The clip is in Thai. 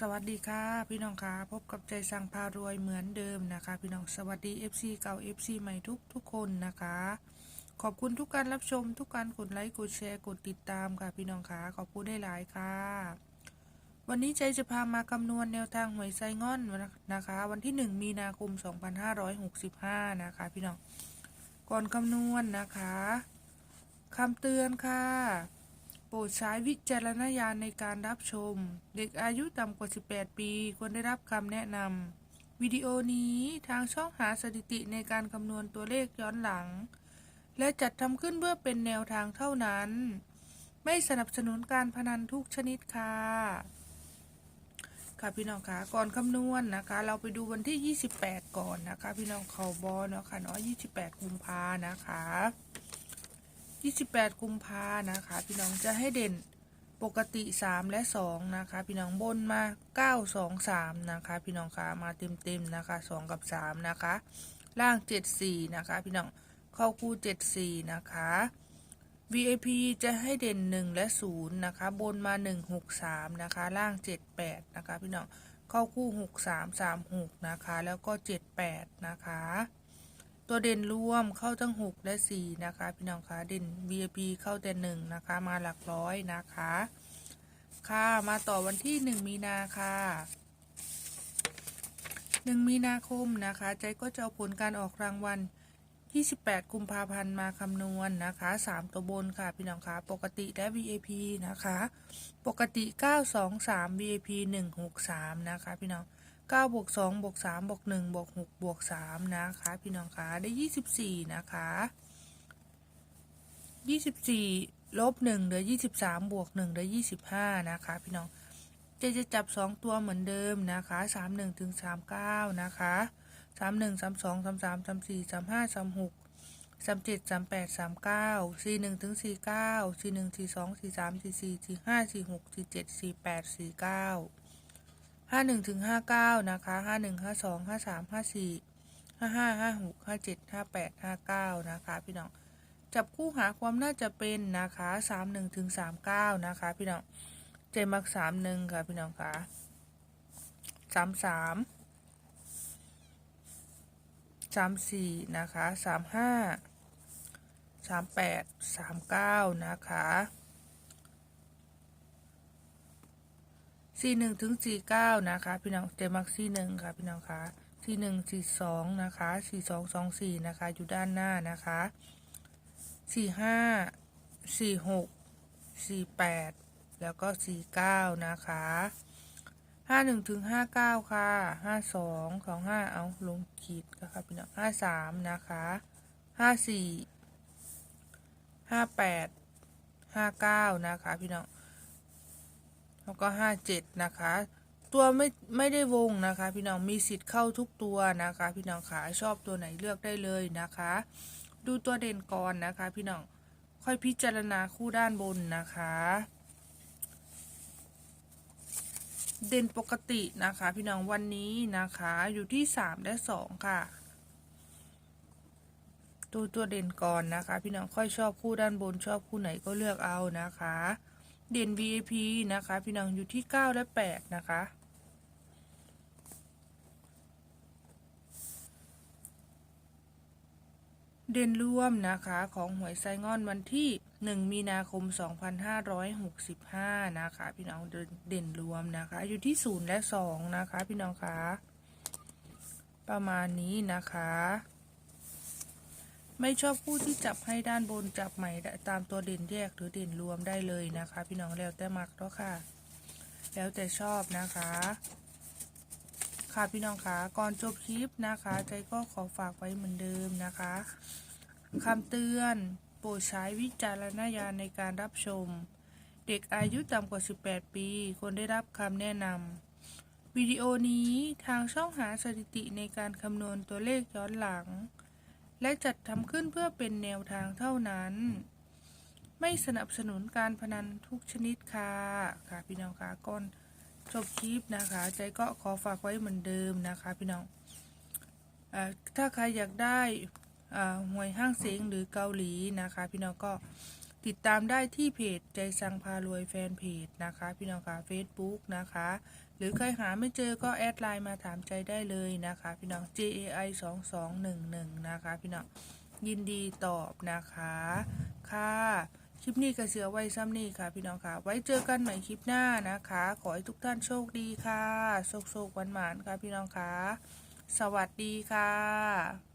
สวัสดีค่ะพี่น้องค่ะพบกับใจสั่งพารวยเหมือนเดิมนะคะ พี่น้องสวัสดี FC เก่า FC ใหม่ทุกทุกคนนะคะ ขอบคุณทุกการรับชม ทุกการกดไลค์กดแชร์กดติดตามค่ะพี่น้องค่ะขอบคุณได้หลายค่ะ วันนี้ใจจะพามาคำนวณแนวทางหวยไซง่อนนะคะ วันที่ 1 มีนาคม 2565 นะคะ พี่น้องก่อนคำนวณนะคะคำเตือนค่ะ ปรดใช้วิจารณญาณในการรับชม เด็กอายุต่ำกว่า 18 ปี ควรได้รับคำแนะนำวิดีโอนี้ทางช่องหาสถิติในการคำนวณตัวเลขย้อนหลัง และจัดทำขึ้นเพื่อเป็นแนวทางเท่านั้น ไม่สนับสนุนการพนันทุกชนิดค่ะ ค่ะพี่น้องคะก่อนคำนวณนะคะ เราไปดูวันที่ 28 ก่อนนะคะ พี่น้องเขาบอเนาะค่ะเนาะ28 กุมภานะคะ 28 กุมภานะคะ พี่น้องจะให้เด่นปกติ 3 และ 2 นะคะ พี่น้องบนมา 9 2 3 นะคะ พี่น้องคะมาเต็มๆนะคะ 2 กับ 3 นะคะ ล่าง 7 4 นะคะ พี่น้องเข้าคู่ 7 4 นะคะ VIP จะให้เด่น 1 และ 0 นะคะ บนมา 1 6 3 นะคะ ล่าง 7 8 นะคะ พี่น้องเข้าคู่ 6 3 3 6 นะคะ แล้วก็ 7 8 นะคะ ตัวเด่นร่วมเข้าทั้ง 6 และ 4 นะคะ พี่น้องคะเด่น VIP เข้าแต่1นะคะ มาหลักร้อยนะคะ ค่ะมาต่อวันที่ 1 มีนาค่ะ1มีนาคมนะคะ ใจก็จะเอาผลการออกรางวัล28กุมภาพันธ์มาคำนวณนะคะ 3 ตัวบนค่ะ พี่น้องคะปกติและ VIP นะคะ ปกติ 923 VIP 163 นะคะ พี่น้อง 9บวก2บวก3บวก1บวก6บวก3นะคะ พี่น้องคะได้ 24 นะคะ 24ลบ1เหลือ 23บวก1เหลือ 25 นะคะ พี่น้องจะจะจับ 2 ตัวเหมือนเดิมนะคะ 31ถึง39 นะคะ 31 32 33 34 35 36 37 38 39 41ถึง49 41 42 43 44 45 46 47 48 49 ห้าหนึ่งถึงห้าเก้านะคะห้าหนึ่งห้าสองห้าสามห้าสี่ห้าห้าห้าหกห้าเจ็ดห้าแปดห้าเก้านะคะพี่น้องจับคู่หาความน่าจะเป็นนะคะสามหนึ่งถึงสามเก้านะคะพี่น้องเจมักสามหนึ่งค่ะพี่น้องค่ะสามสามสามสี่นะคะสามห้าสามแปดสามเก้านะคะ สี่หนึ่งถึงสี่เก้านะคะ พี่น้องเจมักสี่หนึ่งค่ะ พี่น้องคะสี่หนึ่งสี่สองนะคะสี่สองสองสี่นะคะ อยู่ด้านหน้านะคะสี่ห้าสี่หกสี่แปดแล้วก็สี่เก้านะคะห้าหนึ่งถึงห้าเก้าค่ะห้าสองสองห้าเอาลงขีดนะคะพี่น้องห้าสามนะคะห้าสี่ห้าแปดห้าเก้านะคะ พี่น้อง แล้วก็ห้าเจ็ดนะคะ ตัวไม่ไม่ได้วงนะคะ พี่น้องมีสิทธิ์เข้าทุกตัวนะคะ พี่น้องขาชอบตัวไหนเลือกได้เลยนะคะ ดูตัวเด่นก่อนนะคะ พี่น้องค่อยพิจารณาคู่ด้านบนนะคะ เด่นปกตินะคะ พี่น้องวันนี้นะคะอยู่ที่สามและสองค่ะดูตัวเด่นก่อนนะคะ พี่น้องค่อยชอบคู่ด้านบนชอบคู่ไหนก็เลือกเอานะคะ เด่น VIP นะคะ พี่น้องอยู่ที่ 9 และ 8 นะคะ เด่นร่วมนะคะของหวยไซงอนวันที่ 1 มีนาคม 2565 นะคะ พี่น้องเด่นเด่นรวมนะคะ อยู่ที่ 0 และ 2 นะคะ พี่น้องคะประมาณนี้นะคะ ไม่ชอบผู้ที่จับให้ด้านบนจับใหมได้ตามตัวเด่นแยกหรือเด่นรวมได้เลยนะคะ พี่น้องแล้วแต่มักเนาะค่ะ แล้วแต่ชอบนะคะ ค่ะพี่น้องคะก่อนจบคลิปนะคะ ใจก็ขอฝากไว้เหมือนเดิมนะคะคำเตือนโปรดใช้วิจารณญาณในการรับชม เด็กอายุต่ำกว่า 18 ปี ควรได้รับคำแนะนำวิดีโอนี้ทางช่องหาสถิติในการคำนวณตัวเลขย้อนหลัง และจัดทำขึ้นเพื่อเป็นแนวทางเท่านั้น ไม่สนับสนุนการพนันทุกชนิดค่ะค่ะพี่น้องคะก่อนจบคลิปนะคะ ใจก็ขอฝากไว้เหมือนเดิมนะคะพี่น้องอถ้าใครอยากได้อ่าหวยห้างเสียงหรือเกาหลีนะคะ พี่น้องก็ ติดตามได้ที่เพจใจสังพารวยแฟนเพจนะคะ พี่น้องค่ะ Facebook นะคะ หรือใครหาไม่เจอก็แอดไลน์มาถามใจได้เลยนะคะ พี่น้อง JAI 2 2 1 1นะคะ พี่น้องยินดีตอบนะคะค่ะคลิปนี้ก็เสือไว้ซ้ำนี่ค่ะ พี่น้องค่ะ ไว้เจอกันใหม่คลิปหน้านะคะ ขอให้ทุกท่านโชคดีค่ะ โชคโชคหวานหวานค่ะ พี่น้องค่ะ สวัสดีค่ะ